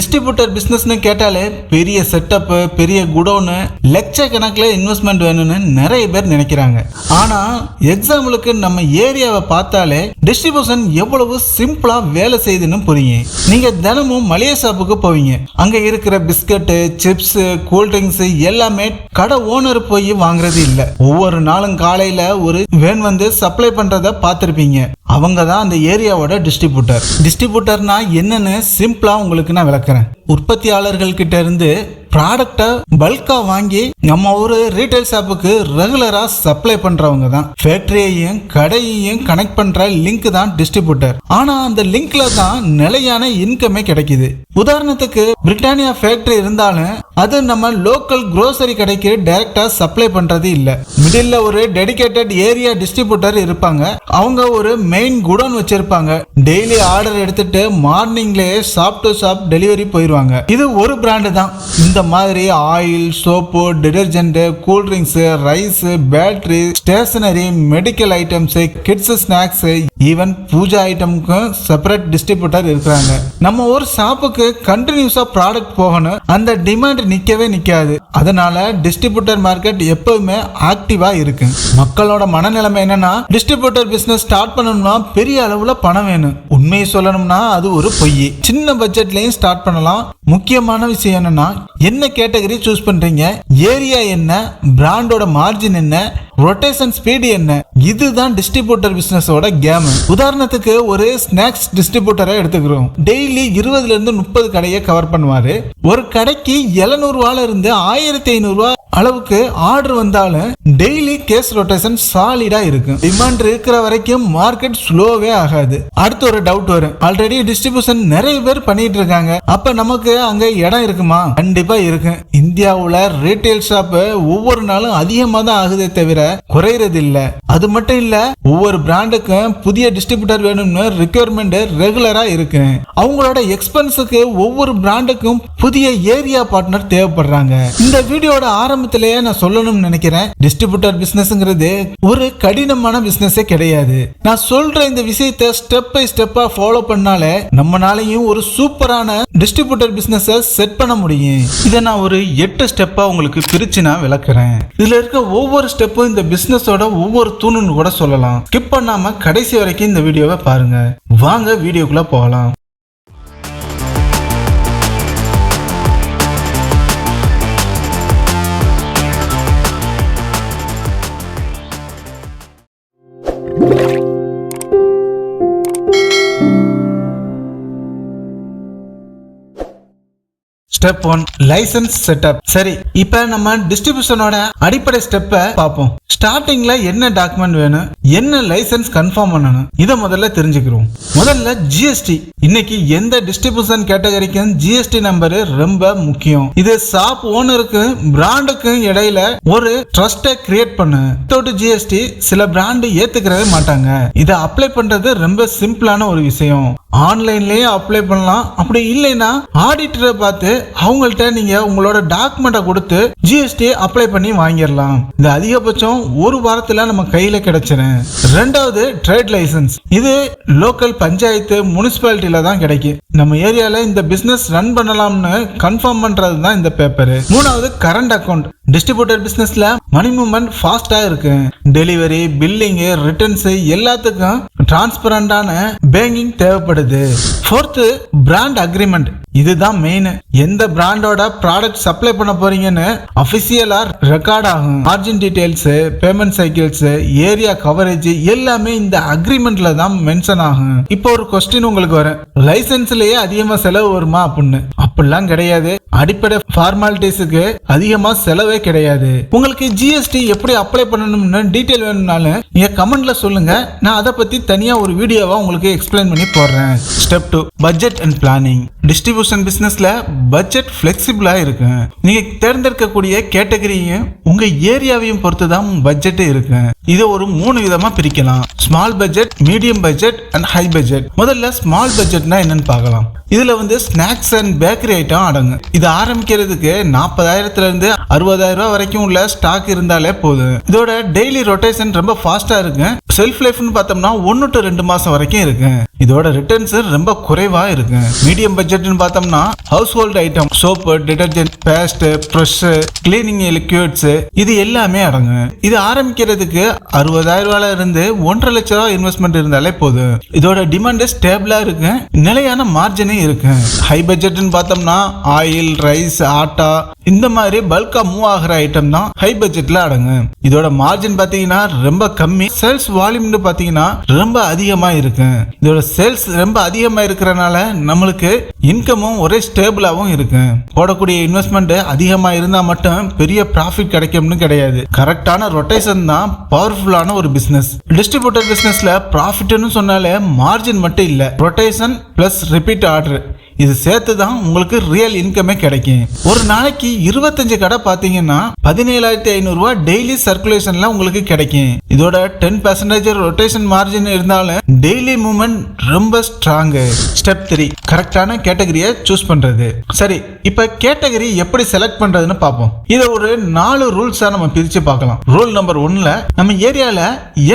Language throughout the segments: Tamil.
டிஸ்ட்ரிபியூட்டர் பிஸ்னஸ்னு கேட்டாலே பெரிய செட்டப்பு பெரிய குடோனு லட்ச கணக்கில் இன்வெஸ்ட்மெண்ட் வேணும்னு நிறைய பேர் நினைக்கிறாங்க. ஆனா எக்ஸாம்பிளுக்கு நம்ம ஏரியாவை பார்த்தாலே டிஸ்ட்ரிபியூஷன் எவ்வளவு சிம்பிளா வேலை செய்யுதுன்னு புரியும் நீங்க தினமும் மளிகை ஷாப்புக்கு போவீங்க. அங்க இருக்கிற பிஸ்கட்டு சிப்ஸ் கூல்ட்ரிங்க்ஸ் எல்லாமே கடை ஓனர் போய் வாங்குறது இல்லை. ஒவ்வொரு நாளும் காலையில ஒரு வேன் வந்து சப்ளை பண்றத பார்த்திருப்பீங்க. அவங்க தான் அந்த ஏரியாவோட டிஸ்ட்ரிபியூட்டர் டிஸ்ட்ரிபியூட்டர்னா என்னன்னு சிம்பிளாக உங்களுக்கு நான் விளக்குறேன். உற்பத்தியாளர்கள் கிட்ட இருந்து ப்ராடக்டை பல்காக வாங்கி நம்ம ஒரு ரீட்டைல் ஷாப்புக்கு ரெகுலராக சப்ளை பண்ணுறவங்க தான். ஃபேக்ட்ரியையும் கடையையும் கனெக்ட் பண்ணுற லிங்க் தான் டிஸ்ட்ரிபியூட்டர் ஆனால் அந்த லிங்க்ல தான் நிலையான இன்கமே கிடைக்குது. உதாரணத்துக்கு பிரிட்டானியா ஃபேக்டரி இருந்தாலும் அது நம்ம லோக்கல் குரோசரி கடைக்கு டைரக்டா சப்ளை பண்றது இல்ல. மிடில் ஒரு டெடிகேட்டட் ஏரியா டிஸ்ட்ரிபியூட்டர் இருப்பாங்க. அவங்க ஒரு மெயின் குடோன் வச்சிருப்பாங்க. டெய்லி ஆர்டர் எடுத்துட்டு மார்னிங்லயே ஷாப் டு ஷாப் டெலிவரி போயிருவாங்க. இது ஒரு பிராண்டு தான். இந்த மாதிரி oil soap detergent cool drinks rice battery stationery medical items kids snacks even puja ஐட்டமுக்கும் separate distributor இருக்கிறாங்க. நம்ம ஒரு ஷாப்புக்கு கண்டினியூஸாக ப்ராடக்ட் போகணும். அந்த டிமாண்ட் நிக்கவே நிற்காது அதனால டிஸ்ட்ரிபியூட்டர் மார்க்கெட் எப்பவுமே ஆக்டிவா இருக்கு. மக்களோட மனநிலைமை என்னன்னா டிஸ்ட்ரிபியூட்டர் பிஸ்னஸ் ஸ்டார்ட் பண்ணணும்னா பெரிய அளவில் பணம் வேணும். உண்மையை சொல்லணும்னா அது ஒரு பொய். சின்ன பட்ஜெட்லயும் ஸ்டார்ட் பண்ணலாம். முக்கியமான விஷயம் என்னன்னா என்ன கேட்டகரி சூஸ் பண்றீங்க? ஏரியா என்ன? பிராண்டோட மார்ஜின் என்ன? ரொட்டேஷன் ஸ்பீடு என்ன? இதுதான் டிஸ்ட்ரிபியூட்டர் பிசினஸோட கேம் உதாரணத்துக்கு ஒரு ஸ்நாக்ஸ் டிஸ்ட்ரிபியூட்டரை எடுத்துக்கிறோம். டெய்லி இருபதுல இருந்து முப்பது கடையை கவர் பண்ணுவாரு. ஒரு கடைக்கு எழுநூறுவால இருந்து ஆயிரத்தி ஐநூறு அளவுக்கு ஆர்டர் வந்தாலும் டெய்லி கேஸ் ரொட்டேஷன் சாலிடா இருக்கும். டிமாண்ட் இருக்கிற வரைக்கும் மார்க்கெட் ஸ்லோவே ஆகாது. அடுத்து ஒரு டவுட் வரும். ஆல்ரெடி டிஸ்ட்ரிபியூஷன் நிறைய பேர் பண்ணிட்டு இருக்காங்க. அப்ப நமக்கு அங்க இடம் இருக்குமா? கண்டிப்பா இருக்கு இந்தியாவுல ரீட்டைல் ஷாப் ஒவ்வொரு நாளும் அதிகமா தான் ஆகுதே தவிர குறையறது இல்ல அது மட்டும் இல்ல ஒவ்வொரு பிராண்டுக்கும் புதிய டிஸ்ட்ரிபியூட்டர் வேணும்னு ரெக்யர்மெண்ட் ரெகுலரா இருக்கு. அவங்களோட எக்ஸ்பென்ஸுக்கு ஒவ்வொரு பிராண்டுக்கும் புதிய ஏரியா பார்ட்னர் தேவைப்படுறாங்க. இந்த வீடியோட ஆரம்பத்திலேயே நான் சொல்லணும்னு நினைக்கிறேன். டிஸ்ட்ரிபியூட்டர் பிசினஸ்ங்கிறது ஒரு கடினமான பிசினஸே கிடையாது. நான் சொல்ற இந்த விஷயத்தை ஸ்டெப் பை ஸ்டெப்பா ஃபாலோ பண்ணாலே நம்மளாலையும் ஒரு சூப்பரான டிஸ்ட்ரிபியூட்டர் பிசினஸ் செட் பண்ண முடியும். இதை நான் ஒரு எட்டு ஸ்டெப்பா உங்களுக்கு பிரிச்சு நான் விளக்குறேன். இதுல இருக்க ஒவ்வொரு ஸ்டெப்பும் இந்த பிசினஸோட ஒவ்வொரு தூணுன்னு கூட சொல்லலாம். ஸ்கிப் பண்ணாம கடைசி வரைக்கும் இந்த வீடியோவை பாருங்க. வாங்க வீடியோக்குள்ள போகலாம். ஸ்டெப் ஒன் லைசன்ஸ் செட்டப் சரி இப்ப நம்ம டிஸ்ட்ரிபியூஷனோட அடிப்படை ஸ்டெப்பை பார்ப்போம். ஸ்டார்டிங்ல என்ன டாக்குமெண்ட் வேணும் என்ன லைசன்ஸ் கன்ஃபார்ம் பண்ணணும் இதை முதல்ல தெரிஞ்சுக்கிறோம் முதல்ல ஜிஎஸ்டி இன்னைக்கு எந்த டிஸ்ட்ரிபியூஷன் கேட்டகரிக்கும் ஜிஎஸ்டி நம்பர் ரொம்ப முக்கியம். இது ஷாப் ஓனருக்கும் பிராண்டுக்கும் இடையில ஒரு ட்ரஸ்ட்டை கிரியேட் பண்ணு. வித்தவுட் ஜிஎஸ்டி சில பிராண்டு ஏத்துக்கிறவே மாட்டாங்க. இதை அப்ளை பண்றது ரொம்ப சிம்பிளான ஒரு விஷயம். ஆன்லைன்லயே அப்ளை பண்ணலாம். அப்படி இல்லைன்னா ஆடிட்டரை பார்த்து அவங்கள்ட்ட நீங்க உங்களோட டாக்குமெண்ட்டை கொடுத்து ஜிஎஸ்டி அப்ளை பண்ணி வாங்கிடலாம். இது அதிகபட்சம் ஒரு வாரத்துல நம்ம கையில கிடைச்சிரும் ரெண்டாவது ட்ரேட் லைசன்ஸ் இது லோக்கல் பஞ்சாயத்து முனிசிபாலிட்டியில தான் கிடைக்கும். நம்ம ஏரியால இந்த பிசினஸ் ரன் பண்ணலாம்னு கன்ஃபார்ம் பண்றது தான் இந்த பேப்பர் மூணாவது கரண்ட் அக்கௌண்ட் டிஸ்ட்ரிபியூட்டர் பிசினஸ்ல மணி மூவ்மெண்ட் ஃபாஸ்டா இருக்கு. டெலிவரி பில்லிங்கு ரிட்டர்ன்ஸ் எல்லாத்துக்கும் டிரான்ஸ்பரண்டான பேங்கிங் தேவைப்படுது. ஃபோர்த்து பிராண்ட் அக்ரிமெண்ட் இதுதான் மெயின் எந்த பிராண்டோட ப்ராடக்ட் சப்ளை பண்ண போறீங்கன்னு அபிஷியலா ரெக்கார்ட் ஆகும். Margin details payment cycles area coverage எல்லாமே இந்த அக்ரிமெண்ட்ல தான் மென்ஷன் ஆகும். இப்போ ஒரு கொஸ்டின் உங்களுக்கு வரும். லைசன்ஸ்லயே அதிகமா செலவு வருமா அப்படின்னு? அப்படிலாம் கிடையாது. அடிப்படை ஃபார்மாலிட்டிஸுக்கு அதிகமா செலவே கிடையாது. உங்களுக்கு ஜிஎஸ்டி எப்படி அப்ளை பண்ணணும்னு டீட்டெயில் வேணும்னாலும் நீங்க கமெண்ட்ல சொல்லுங்க. நான் அதை பத்தி தனியா ஒரு வீடியோவா உங்களுக்கு எக்ஸ்பிளைன் பண்ணி போடுறேன். Step two budget and planning distribution பிஸ்னஸில் பட்ஜெட் ஃப்ளெக்சிபிளாக இருக்கு. நீங்கள் தேர்ந்தெடுக்கக்கூடிய கேட்டகரியும் உங்கள் ஏரியாவையும் பொறுத்து தான் பட்ஜெட்டு இருக்கு. இதை ஒரு மூணு விதமாக பிரிக்கலாம். Small budget medium budget and high budget முதல்ல ஸ்மால் பட்ஜெட்னா என்னன்னு பார்க்கலாம். இதில் வந்து ஸ்நாக்ஸ் அண்ட் பேக்கரி ஐட்டம் அடங்கும். இது ஆரம்பிக்கிறதுக்கு நாற்பதாயிரத்துலேருந்து அறுபதாயிரம் வரைக்கும் உள்ள ஸ்டாக் இருந்தாலே போதும். இதோட டெய்லி ரொட்டேஷன் ரொம்ப ஃபாஸ்ட்டாக இருக்கு. செல்ஃப் லைஃப்னு பார்த்தோம்னா ஒன்று டு ரெண்டு மாதம் வரைக்கும் இருக்கு. இதோட ரிட்டர்ன்ஸ் ரொம்ப குறைவாக இருக்கு. மீடியம் பட்ஜெட் பட்ஜெட்னு பார்த்தோம்னா household item soap detergent paste brush cleaning liquids இது எல்லாமே அடங்கும் இது ஆரம்பிக்கிறதுக்கு அறுபதாயிரம் ரூபாயில இருந்து ஒன்றரை லட்ச ரூபாய் இன்வெஸ்ட்மெண்ட் இருந்தாலே போதும். இதோட டிமாண்ட் ஸ்டேபிளா இருக்கு நிலையான மார்ஜினே இருக்கு. ஹை பட்ஜெட்னு பார்த்தோம்னா ஆயில் ரைஸ் ஆட்டா இந்த மாதிரி பல்கா மூவ் ஆகிற ஐட்டம் தான் ஹை பட்ஜெட்ல அடங்கும் இதோட மார்ஜின் பாத்தீங்கன்னா ரொம்ப கம்மி. சேல்ஸ் வால்யூம்னு பாத்தீங்கன்னா ரொம்ப அதிகமா இருக்கு. இதோட சேல்ஸ் ரொம்ப அதிகமா இருக்கிறனால நம்மளுக்கு இன்கமும் ஒரே ஸ்டேபிளாவும் இருக்கு. போடக்கூடிய இன்வெஸ்ட்மெண்ட் அதிகமா இருந்தா மட்டும் பெரிய ப்ராஃபிட் கிடைக்கும்னு கிடையாது. கரெக்டான ரொட்டேஷன் தான் பவர்ஃபுல்லான ஒரு பிசினஸ் டிஸ்ட்ரிபியூட்டர் பிசினஸ்ல ப்ராஃபிட்னு சொன்னாலே மார்ஜின் மட்டும் இல்ல. ரொட்டேஷன் பிளஸ் ரிப்பீட் ஆர்டர் இது சேர்த்து தான் உங்களுக்கு ரியல் இன்கமே கிடைக்கும். ஒரு நாளைக்கு இருபத்தஞ்சு கடை பார்த்தீங்கன்னா பதினேழாயிரத்தி ஐநூறுரூவா டெய்லி சர்க்குலேஷன்ல உங்களுக்கு கிடைக்கும். இதோட டென் பர்சன்டேஜ் ரொட்டேஷன் மார்ஜின் இருந்தாலும் டெய்லி மூமெண்ட் ரொம்ப ஸ்ட்ராங்கு ஸ்டெப் த்ரீ கரெக்டான கேட்டகரியை சூஸ் பண்றது. சரி இப்போ கேட்டகரி எப்படி செலக்ட் பண்றதுன்னு பார்ப்போம். இதை ஒரு நாலு ரூல்ஸாக நம்ம பிரிச்சு பார்க்கலாம். ரூல் நம்பர் ஒன்ல நம்ம ஏரியால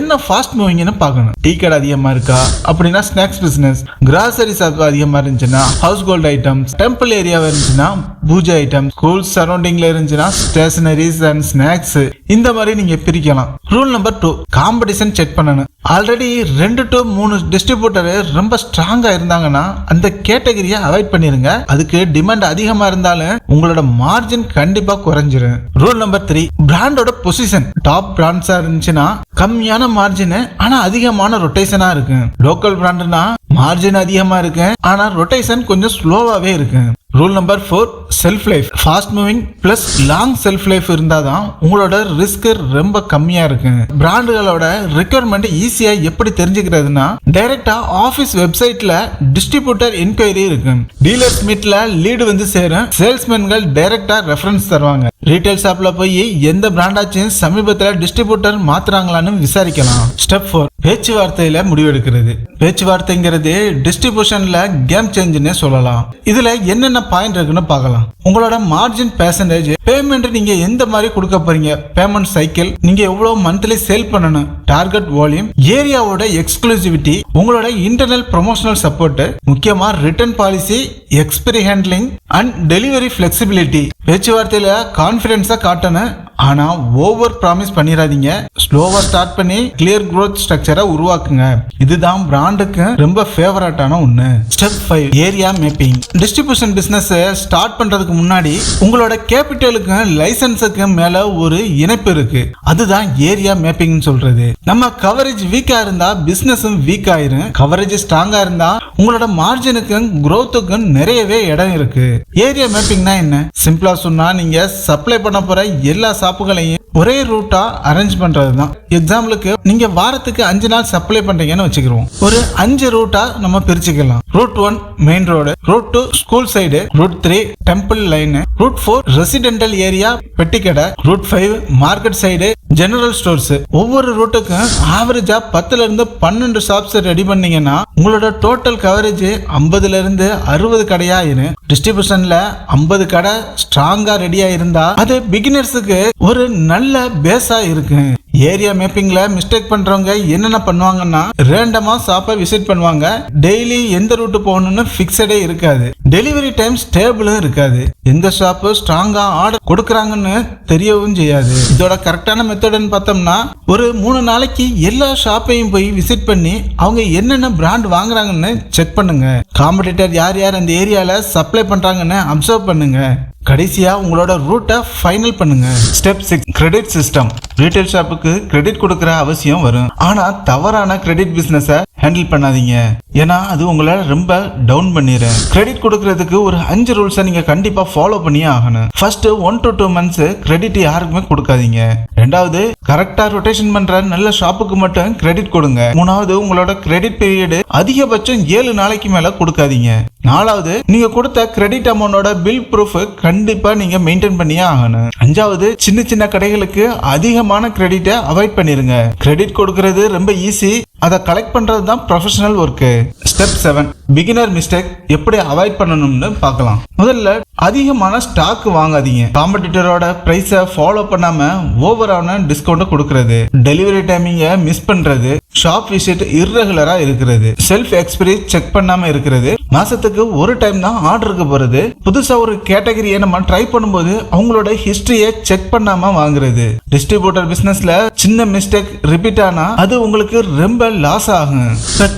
என்ன ஃபாஸ்ட் மூவிங்னு பார்க்கணும். டீ கடை அதிகமா இருக்கா? அப்படின்னா ஸ்நாக்ஸ் பிசினஸ் கிராசரி ஷாப் அதிகமா இருந்துச்சுன்னா ஹவுஸ் கோல்ட் ஐட்டம்ஸ் டெம்பிள் ஏரியாவா இருந்துச்சுன்னா பூஜை ஐட்டம் ஸ்கூல் சரௌண்டிங்ல இருந்துச்சுன்னா ஸ்டேஷனரிஸ் அண்ட் ஸ்நாக்ஸ் இந்த மாதிரி நீங்க பிரிக்கலாம். Rule number two competition check பண்ணணும். ஆல்ரெடி ரெண்டு டு மூணு டிஸ்ட்ரிபியூட்டர் ரொம்ப ஸ்ட்ராங்கா இருந்தாங்கன்னா அந்த கேட்டகரியை அவாய்ட் பண்ணிருங்க. அதுக்கு டிமாண்ட் அதிகமா இருந்தாலும் உங்களோட மார்ஜின் கண்டிப்பா குறைஞ்சிரும். ரூல் நம்பர் த்ரீ பிராண்டோட பொசிஷன் டாப் பிராண்ட்ஸா இருந்துச்சுன்னா கம்மியான மார்ஜின் ஆனா அதிகமான ரொட்டேஷனா இருக்கு லோக்கல் பிராண்ட்னா மார்ஜின் அதிகமா இருக்கு ஆனா ரொட்டேஷன் கொஞ்சம் ஸ்லோவாவே இருக்கு rule number four shelf life fast moving plus long shelf life இருந்தால் தான் உங்களோட ரிஸ்க் ரொம்ப கம்மியாக இருக்கும் பிராண்டுகளோட ரெக்குயர்மெண்ட் ஈஸியாக எப்படி தெரிஞ்சுக்கிறதுனா டைரெக்டாக ஆஃபீஸ் வெப்சைட்டில் டிஸ்ட்ரிபியூட்டர் என்கொயரி இருக்கு. டீலர்ஸ் மீட்டில் லீடு வந்து சேரும். சேல்ஸ்மேன்கள் டைரெக்டாக ரெஃபரன்ஸ் தருவாங்க. ரீட்டைல் ஷாப்பில் போய் எந்த பிராண்டாச்சும் சமீபத்தில் டிஸ்ட்ரிபியூட்டர் மாத்துறாங்களான்னு விசாரிக்கலாம். ஸ்டெப் ஃபோர் பேச்சுவார்த்தையில் முடிவெடுக்கிறது. பேச்சுவார்த்தைங்கிறது டிஸ்ட்ரிபியூஷனில் கேம் சேஞ்சுன்னே சொல்லலாம். இதில் என்னென்ன பாயிண்ட் இருக்குன்னு பார்க்கலாம். உங்களோட மார்ஜின் பெர்சன்டேஜ் பேமெண்ட் நீங்க எந்த மாதிரி கொடுக்க போறீங்க? பேமெண்ட் சைக்கிள் நீங்க எவ்வளவு மந்த்லி சேல் பண்ணணும்? டார்கெட் வால்யூம் ஏரியாவோட எக்ஸ்க்ளூசிவிட்டி உங்களோட இன்டர்னல் ப்ரொமோஷனல் சப்போர்ட் முக்கியமா return policy expiry handling and delivery flexibility பேச்சுவார்த்தையில கான்பிடன்ஸா காட்டணும். ஆனா ஓவர் ப்ராமிஸ் பண்ணிடாதீங்க ஸ்லோவா ஸ்டார்ட் பண்ணி கிளியர் க்ரோத் ஸ்ட்ரக்சரை உருவாக்குங்க. இதுதான் பிராண்டுக்கு ரொம்ப ஃபேவரட்டான ஒண்ணு. Step five area mapping distribution business start பண்றதுக்கு முன்னாடி உங்களோட கேபிட்டலுக்கும் லைசன்ஸுக்கும் மேல ஒரு இணைப்பு இருக்கு. அதுதான் ஏரியா மேப்பிங் சொல்றது. நம்ம கவரேஜ் வீக்கா இருந்தா பிசினஸும் வீக் ஆயிரும். கவரேஜ் ஸ்ட்ராங்கா இருந்தா உங்களோட மார்ஜினுக்கும் க்ரோத்துக்கும் நிறையவே இடம் இருக்கு. ஏரியா மேப்பிங்னா என்ன? சிம்பிளா சொன்னா நீங்க சப்ளை பண்ண போற எல்லா ஷாப்புகளையும் ஒரே ரூட்டா அரேஞ்ச் பண்றது தான் எக்ஸாம்பிளுக்கு நீங்க வாரத்துக்கு அஞ்சு நாள் சப்ளை பண்றீங்கன்னு வச்சுக்கிறோம் ஒரு அஞ்சு ரூட்டா நம்ம பிரிச்சுக்கலாம். Route one main road route two school side route three temple line route four residential area பெட்டிக்கடை route five market side general stores ஒவ்வொரு ரூட்டுக்கும் ஆவரேஜா பத்துல இருந்து பன்னெண்டு ஷாப்ஸ் ரெடி பண்ணீங்கன்னா உங்களோட டோட்டல் கவரேஜ் ஐம்பதுல இருந்து அறுபது கடையாயிரும். டிஸ்ட்ரிபியூஷன்ல ஐம்பது கடை ஸ்ட்ராங்கா ரெடியா இருந்தா அது பிகினர்ஸுக்கு ஒரு நல்ல பேஸா இருக்கு. ஏரியா மேப்பிங்ல மிஸ்டேக் பண்றவங்க என்னென்ன பண்ணுவாங்கன்னா ரேண்டமா ஷாப்பை விசிட் பண்ணுவாங்க. டெய்லி எந்த ரூட் போகணும்னு ஃபிக்ஸடே இருக்காது. டெலிவரி டைம் ஸ்டேபிளும் இருக்காது. எந்த ஷாப்பு ஸ்ட்ராங்கா ஆர்டர் கொடுக்குறாங்கன்னு தெரியவும் செய்யாது. இதோட கரெக்டான மெத்தடுன்னு பார்த்தோம்னா ஒரு மூணு நாளைக்கு எல்லா ஷாப்பையும் போய் விசிட் பண்ணி அவங்க என்னென்ன பிராண்ட் வாங்குறாங்கன்னு செக் பண்ணுங்க. காம்படிட்டர் யார் யார் அந்த ஏரியால சப்ளை பண்றாங்கன்னு அப்சர்வ் பண்ணுங்க. கடைசியாக உங்களோட ரூட்டை ஃபைனல் பண்ணுங்க. Step six credit system retail ஷாப்புக்கு கிரெடிட் கொடுக்குற அவசியம் வரும். ஆனால் தவறான கிரெடிட் பிஸ்னஸை ஹேண்டில் பண்ணாதீங்க. ஏன்னா அது உங்களை ரொம்ப டவுன் பண்ணிடும் கிரெடிட் கொடுக்கறதுக்கு ஒரு அஞ்சு ரூல்ஸை நீங்கள் கண்டிப்பாக ஃபாலோ பண்ணியே ஆகணும். First one to two months credit யாருக்குமே கொடுக்காதீங்க. ரெண்டாவது கரெக்டாக ரொட்டேஷன் பண்ணுற நல்ல ஷாப்புக்கு மட்டும் கிரெடிட் கொடுங்க. மூணாவது உங்களோட கிரெடிட் பீரியடு அதிகபட்சம் ஏழு நாளைக்கு மேலே கொடுக்காதீங்க. நாலாவது நீங்கள் கொடுத்த கிரெடிட் அமௌண்டோட பில் ப்ரூஃப் கண்டிப்பாக நீங்கள் மெயின்டைன் பண்ணியே ஆகணும். அஞ்சாவது சின்ன சின்ன கடைகளுக்கு அதிகமான கிரெடிட்டை அவாய்ட் பண்ணிருங்க. கிரெடிட் கொடுக்கறது ரொம்ப ஈஸி அதை கலெக்ட் பண்ணுறது தான் professional work step seven beginner mistake எப்படி அவாய்ட் பண்ணணும்னு பார்க்கலாம். முதல்ல அதிகமான ஸ்டாக் வாங்காதீங்க. காம்படிட்டரோட பிரைஸை ஃபாலோ பண்ணாம ஓவரான டிஸ்கவுண்ட் கொடுக்கறது. டெலிவரி டைமிங்க மிஸ் பண்றது. ஷாப் விசிட் இர்ரெகுலரா இருக்கிறது. செல்ஃப் எக்ஸ்பிரி செக் பண்ணாம இருக்கிறது. மாசத்துக்கு ஒரு டைம் தான் ஆர்டருக்கு போறது. புதுசா ஒரு கேட்டகரியை நம்ம ட்ரை பண்ணும்போது அவங்களோட ஹிஸ்டரியை செக் பண்ணாம வாங்குறது. டிஸ்ட்ரிபியூட்டர் பிசினஸ்ல சின்ன மிஸ்டேக் ரிப்பீட் ஆனா அது உங்களுக்கு ரொம்ப லாஸ் ஆகும்.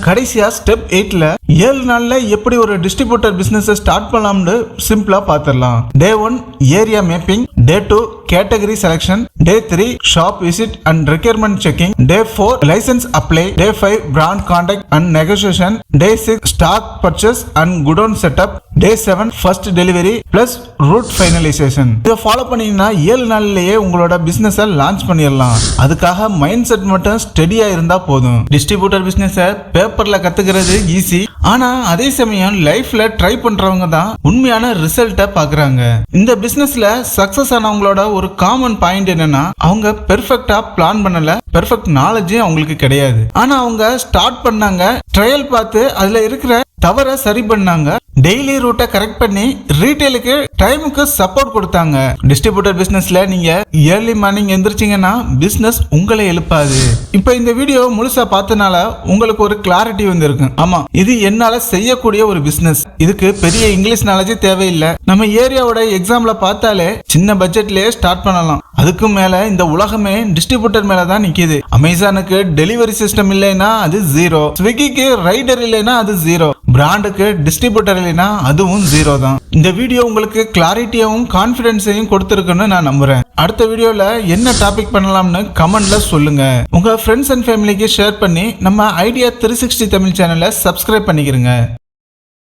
கடைசியா ஸ்டெப் எயிட்ல ஏழு நாள்ல எப்படி ஒரு டிஸ்ட்ரிபியூட்டர் பிசினஸ் ஸ்டார்ட் பண்ணலாம்னு சிம்பிளா பார்த்துடலாம் day one area mapping day two category selection day three shop visit and requirement checking day four licence apply day five brand contact and negotiation day six stock purchase and godown setup day seven first delivery plus route finalisation இதை ஃபாலோ பண்ணீங்கன்னா ஏழு நாள்லயே உங்களோட பிசினஸை லான்ச் பண்ணிடலாம். அதுக்காக மைண்ட் செட் மட்டும் ஸ்டெடியா இருந்தா போதும். டிஸ்ட்ரிபியூட்டர் பிசினஸை பேப்பர்ல கத்துக்கிறது ஈஸி ஆனா அதே சமயம் லைஃப்ல ட்ரை பண்றவங்க தான் உண்மையான ரிசல்ட்டை பாக்குறாங்க இந்த பிசினஸ்ல சக்சஸ் ஆனவங்களோட ஒரு காமன் பாயிண்ட் என்னன்னா அவங்க பெர்ஃபெக்டா பிளான் பண்ணல பெர்ஃபெக்ட் நாலேஜும் அவங்களுக்கு கிடையாது. ஆனா அவங்க ஸ்டார்ட் பண்ணாங்க ட்ரையல் பார்த்து அதுல இருக்கிற தவற சரி பண்ணாங்க டெய்லி ரூட்டை கரெக்ட் பண்ணி ரீட்டைலுக்கு டைமுக்கு சப்போர்ட் கொடுத்தாங்க. டிஸ்ட்ரிபியூட்டர் பிசினஸ்ல நீங்க ஏர்லி மார்னிங் எந்திரிச்சிங்கன்னா பிசினஸ் உங்களை எழுப்பாது. இப்போ இந்த வீடியோ முழுசா பார்த்தனால உங்களுக்கு ஒரு கிளாரிட்டி வந்திருக்கும் ஆமா இது என்னால செய்யக்கூடிய ஒரு பிசினஸ் இதுக்கு பெரிய இங்கிலீஷ் நாலேஜே தேவையில்லை. நம்ம ஏரியாவோட எக்ஸாம்ல பார்த்தாலே சின்ன பட்ஜெட்லயே ஸ்டார்ட் பண்ணலாம். அதுக்கும் மேல இந்த உலகமே டிஸ்ட்ரிபியூட்டர் மேல தான் நிக்குது. அமேசானுக்கு டெலிவரி சிஸ்டம் இல்லைன்னா அது ஜீரோ ஸ்விக்கிக்கு ரைடர் இல்லைன்னா அது ஜீரோ பிராண்டுக்கு டிஸ்ட்ரிபியூட்டர் இல்லைன்னா அதுவும் ஜீரோ தான். இந்த வீடியோ உங்களுக்கு கிளாரிட்டியாவும் கான்பிடன்ஸையும் கொடுத்துருக்குன்னு நான் நம்புறேன். அடுத்த வீடியோல என்ன டாபிக் பண்ணலாம்னு கமெண்ட்ல சொல்லுங்க. உங்க ஃப்ரெண்ட்ஸ் அண்ட் ஃபேமிலிக்கு ஷேர் பண்ணி நம்ம ஐடியா த்ரீ சிக்ஸ்டி தமிழ் சேனலை சப்ஸ்கிரைப் பண்ணிக்கிறங்க